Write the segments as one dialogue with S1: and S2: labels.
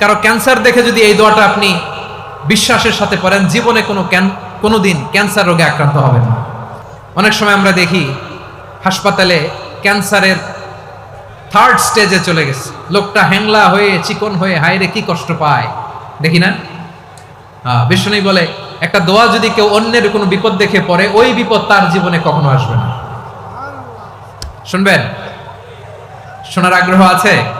S1: কারও ক্যান্সার দেখে যদি এই দোয়াটা আপনি বিশ্বাসের সাথে পড়েন জীবনে কোনো ক্যান কোনোদিন ক্যান্সার রোগে আক্রান্ত হবেন না। অনেক সময় আমরা দেখি হাসপাতালে ক্যান্সারের থার্ড স্টেজে চলে গেছে। লোকটা হ্যাংলা হয়ে চিকন হয়ে হাইরে কি কষ্ট পায় দেখি না? হ্যাঁ, বিষ্ণু বলে একটা দোয়া যদি কেউ অন্যের কোনো বিপদ দেখে পড়ে ওই বিপদ তার জীবনে কখনো আসবে না। শুনবেন? শোনার আগ্রহ আছে?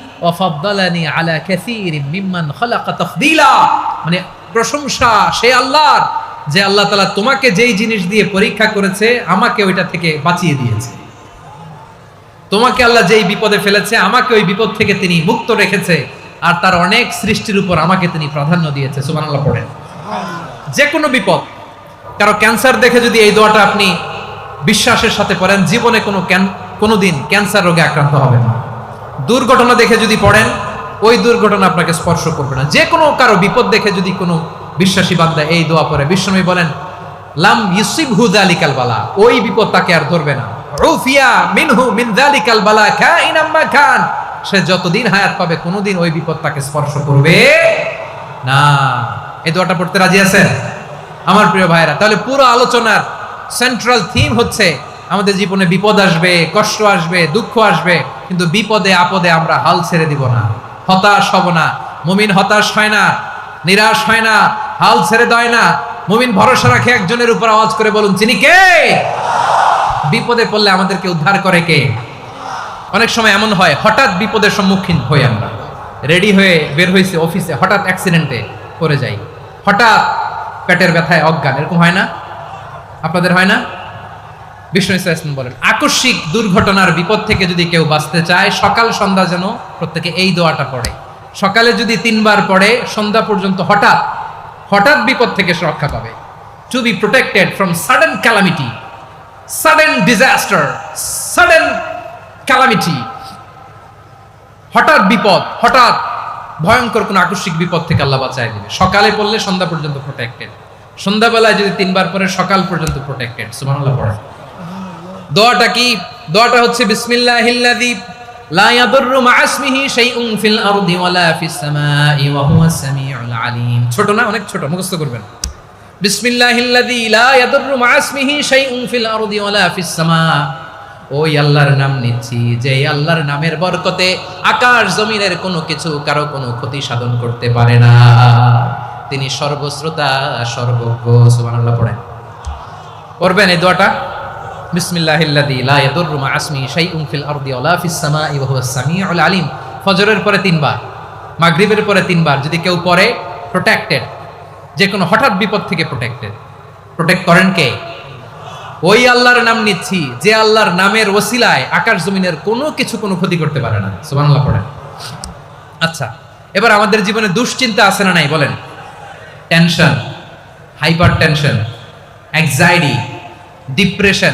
S1: ওয়া ফাদ্দালানি আলা কাসীরিম মিম্মান খালাকা তাফদীলা মানে প্রশংসা, সে আল্লাহর, যে আল্লাহ তাআলা তোমাকে যেই জিনিস দিয়ে পরীক্ষা করেছে, আমাকে ওইটা থেকে বাঁচিয়ে দিয়েছে। তোমাকে আল্লাহ যেই বিপদে ফেলেছে, আমাকে ওই বিপদ থেকে তিনি মুক্ত রেখেছে, আর তার অনেক সৃষ্টির উপর আমাকে তিনি প্রাধান্য দিয়েছে। সুবহানাল্লাহ, পড়েন। যে কোনো বিপদ, কারও ক্যান্সার দেখে যদি এই দোয়াটা আপনি বিশ্বাসের সাথে পড়েন, জীবনে কোনো ক্যান- কোনোদিন ক্যান্সার রোগে আক্রান্ত হবেন না। দুর্ঘটনা দেখে যদি পড়েন, ওই দুর্ঘটনা আপনাকে স্পর্শ করবে না। যে কোনো কারও বিপদ দেখে যদি কোনো বিশ্বাসী বান্দা এই দোয়া পরে বিশ্বনবী বলেন, লাম ইউসিব হুদালিকাল বালা ওই বিপদ তাকে আর ধরবে না। খান সে যতদিন হায়াত পাবে, কোনোদিন ওই বিপদ তাকে স্পর্শ করবে না। এই দোয়াটা পড়তে রাজি আছেন? আমার প্রিয় ভাইরা তাহলে পুরো আলোচনার সেন্ট্রাল থিম হচ্ছে আমাদের জীবনে বিপদ আসবে, কষ্ট আসবে, দুঃখ আসবে, কিন্তু বিপদে, আপদে আমরা হাল ছেড়ে দিব না। হতাশ হব না। মুমিন হতাশ হয় না, নিরাশ হয় না, হাল ছেড়ে দেয় না। মুমিন ভরসা রাখে একজনের উপর আওয়াজ করে বলুন চিনি কে? বিপদে পড়লে আমাদেরকে উদ্ধার করে কে? অনেক সময় এমন হয়, হঠাৎ বিপদের সম্মুখীন হই আমরা। রেডি হয়ে বের হয়েছে অফিসে, হঠাৎ অ্যাক্সিডেন্টে পড়ে যাই। হঠাৎ পেটের ব্যথায় অজ্ঞান, এরকম হয় না? আপনাদের হয় না? বিষ্ণু ইসলাম বলেন, আকস্মিক দুর্ঘটনার বিপদ থেকে যদি কেউ বাঁচতে চায়, সকাল সন্ধ্যা যেন প্রত্যেকে এই দোয়াটা পড়ে। সকালে যদি তিনবার পড়ে, সন্ধ্যা পর্যন্ত হঠাৎ হঠাৎ বিপদ থেকে সে রক্ষা পাবে। To be protected from sudden calamity sudden disaster sudden calamity হঠাৎ বিপদ, হঠাৎ ভয়ঙ্কর কোনো আকস্মিক বিপদ থেকে আল্লাহ বাঁচায় দিবে। সকালে পড়লে সন্ধ্যা পর্যন্ত প্রোটেক্টেড সন্ধ্যাবেলায় যদি তিনবার পরে সকাল পর্যন্ত প্রোটেক্টেড সুবহানাল্লাহ পড়ে দোয়াটা কি? দোয়াটা হচ্ছে, বিসমিল্লাহিল্লাযী লা ইয়াদুররু মা ইসমিহি শাইউন ফিল আরদি ওয়ালা ফিস সামাই ওয়া হুয়াস সামিউল আলিম। ছোট না, অনেক ছোট, মুখস্থ করবেন। বিসমিল্লাহিল্লাযী লা ইয়াদুররু মা ইসমিহি শাইউন ফিল আরদি ওয়ালা ফিস সামা। ওই আল্লাহর নাম নিচ্ছি, যে আল্লাহর নামের বরকতে আকাশ জমিনের কোনো কিছু কারও কোনো ক্ষতি সাধন করতে পারে না। তিনি সর্বশ্রোতা, সর্বজ্ঞ, সুবহানাল্লাহ পড়েন। পড়বেন এই দোয়াটা? আলিম। ফজরের পরে তিনবার, মাগরিবের পরে তিনবার যদি কেউ পড়ে প্রোটেক্টেড যে কোনো হঠাৎ বিপদ থেকে প্রোটেক্টেড প্রোটেক্ট করেন কে? ওই আল্লাহর নাম নিচ্ছি, যে আল্লাহর নামের ওসিলায় আকাশ জমিনের কোনো কিছু কোনো ক্ষতি করতে পারে না। সুবহানাল্লাহ পড়েন। আচ্ছা এবার আমাদের জীবনে দুশ্চিন্তা আছে না নাই, বলেন। Tension hyper tension anxiety depression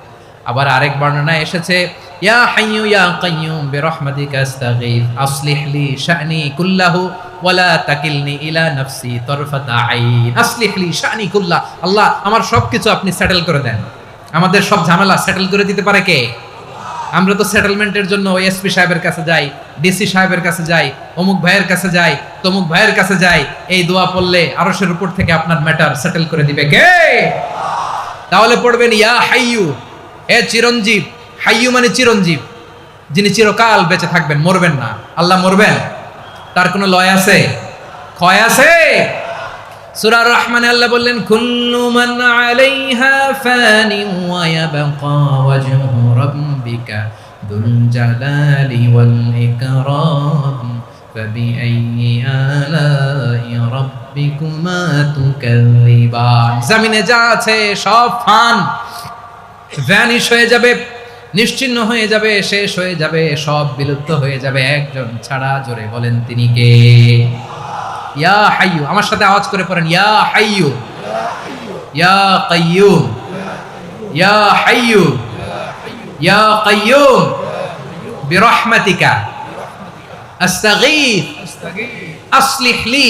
S1: আবার আরেক বর্ণনায় এসেছে, ইয়া হাইয়ু ইয়া কাইয়ুম বিরহমাতিকা কুল্লাহু ওয়ালা তাকিলনি ইলা আল্লাহ, আমার সবকিছু আপনি সেটেল করে দেন। আমাদের সব ঝামেলা সেটেল করে দিতে পারে কে? আমরা তো সেটেলমেন্টের জন্য এসপি সাহেবের কাছে যাই ডিসি সাহেবের কাছে যাই, অমুক ভাইয়ের কাছে যাই, তমুক ভাইয়ের কাছে যাই, এই দোয়া পড়লে আরশের উপর থেকে আপনার ম্যাটার সেটেল করে দিবে কে? তাহলে পড়বেন, ইয়া হাইয়ু এ চিরঞ্জীব হাইয়ু মানে চিরঞ্জীব যিনি চিরকাল বেঁচে থাকবেন মরবেন না আল্লাহ মরবেন তার কোনো লয় আছে ক্ষয় আছে সূরা রহমানে আল্লাহ বললেন কুল্লু মান আলাইহা ফানি ওয়া ইয়াবকা ওয়াজহু রাব্বিকা দুল জালালি ওয়াল ইকরাম فبأي آلاء ربكما تكذبان জমিনে যা আছে সব ফান ভ্যানিশ হয়ে যাবে নিশ্চিহ্ন হয়ে যাবে, শেষ হয়ে যাবে, সব বিলুপ্ত হয়ে যাবে। একজন ছাড়া জোরে বলেন তিনি কে? ইয়া হাইয়ু, আমার সাথে আওয়াজ করে পড়েন। ইয়া হাইয়ু, ইয়া কাইয়ুম, ইয়া হাইয়ু, ইয়া কাইয়ুম, বিরহমাতিকা আস্তাগীথ লি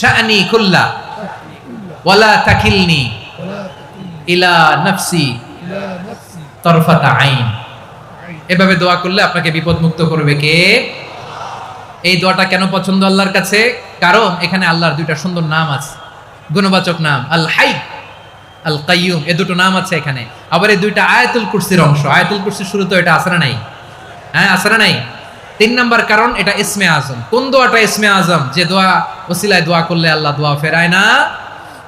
S1: শা'নি কুল্লা, ওয়ালা তাকিলনি। ইলা নাফসি আইন। এভাবে দোয়া করলে আপনাকে বিপদ মুক্ত করবে কে? এই দোয়াটা কেন পছন্দ আল্লাহর কাছে? কারণ এখানে আল্লাহর দুইটা সুন্দর নাম আছে। গুণবাচক নাম, আল হাই, আল কাইয়ুম, এ দুটো নাম আছে এখানে। আবার এই দুইটা আয়াতুল কুরসির অংশ। আয়াতুল কুরসির শুরু তো এটা আসরা নাই। হ্যাঁ আসরা নাই। তিন নাম্বার কারণ এটা ইসমে আজম। কোন দোয়াটা ইসমে আজম? যে দোয়া ওসিলায় দোয়া করলে আল্লাহ দোয়া ফেরায় না।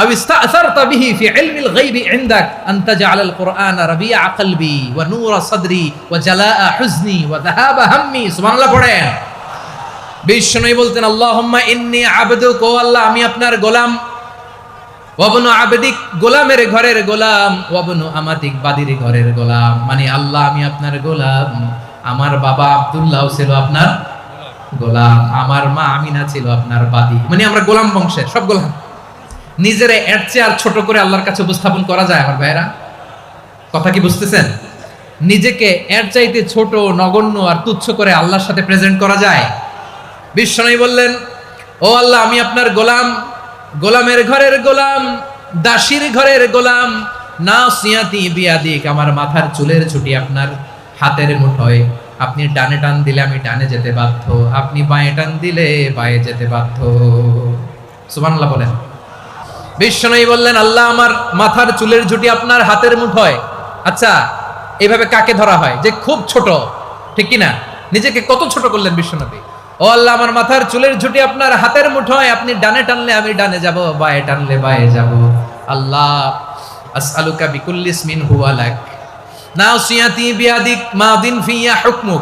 S1: أو استأثرت به في علم الغيب عندك أن تجعل القرآن ربيع قلبي ونور صدري وجلاء حزني وذهاب همي سبحان الله পড়েন বিশ্বনবী বলতেন আল্লাহুম্মা ইন্নী আবদুক ও আল্লাহ আমি আপনার গোলাম ওয়াবনু আবেদিক গোলামের ঘরের গোলাম ওয়াবনু আমাতিক বাদির ঘরের গোলাম মানে আল্লাহ আমি আপনার গোলাম আমার বাবা আব্দুল্লাহ ছিল আপনার গোলাম আমার মা আমিনা ছিল আপনার বাদি মানে আমরা গোলাম বংশের সব গোলাম নিজেরা এর চেয়ে আর ছোট করে আল্লাহর কাছে উপস্থাপন করা যায় আমার ভাইরা কথা কি বুঝতেছেন? নিজেকে এর চাইতে ছোট, নগণ্য আর তুচ্ছ করে আল্লাহর সাথে প্রেজেন্ট করা যায়। বিশ্বনবী বললেন, ও আল্লাহ, আমি আপনার গোলাম। গোলামের ঘরের গোলাম, দাসীর ঘরের গোলাম। না সিয়াতি বিয়াদিক, আমার মাথার চুলের ছুটি আপনার হাতের মুঠোয়। আপনি ডানে টান দিলে আমি ডানে যেতে বাধ্য। আপনি বাঁয়ে টান দিলে বাঁয়ে যেতে বাধ্য। সুবহানাল্লাহ বলেন। বিশ্বনবী বললেন, আল্লাহ, আমার মাথার চুলের ঝুটি আপনার হাতের মুঠোয় আচ্ছা এইভাবে কাকে ধরা হয়? যে খুব ছোট, ঠিক কি না নিজেকে কত ছোট করলেন বিশ্বনবী ও আল্লাহ, আমার মাথার চুলের ঝুটি আপনার হাতের মুঠোয় আপনি ডানে টানলে আমি ডানে যাব, বায়ে টানলে বায়ে যাব। আল্লাহ, আসআলুকা বিকুল্লিস মিন হুয়া লাক। নাসিয়াতি বিয়াদিক মাদিন ফিয়া হুকমুক।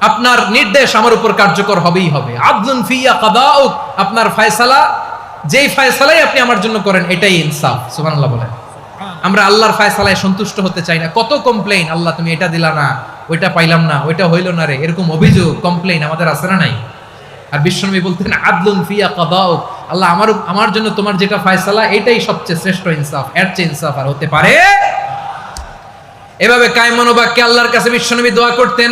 S1: আপনার নির্দেশ আমার উপর কার্যকর হবেই হবে। আদলুন ফিয়া কাদাউক। আপনার ফয়সালা যেই ফায়সালাই আপনি আমার জন্য করেন, এটাই ইনসাফ, সুবহানাল্লাহ বলেন। আমরা আল্লাহর ফায়সালায় সন্তুষ্ট হতে চাই না। কত কমপ্লেইন আল্লাহ তুমি এটা দিলা না, ওইটা পাইলাম না, ওইটা হইল না রে, এরকম অভিযোগ কমপ্লেইন আমাদের আছে না নাই? আর বিশ্বনবী বলতেন, আদলুন ফিয়া কাদাউক। আল্লাহ আমার আমার জন্য তোমার যেটা ফায়সালা, এটাই সবচেয়ে শ্রেষ্ঠ ইনসাফ, এর চেয়ে ইনসাফ আর হতে পারে? এভাবে কায়মনোবাক্যে আল্লাহর কাছে বিশ্বনবী দোয়া করতেন।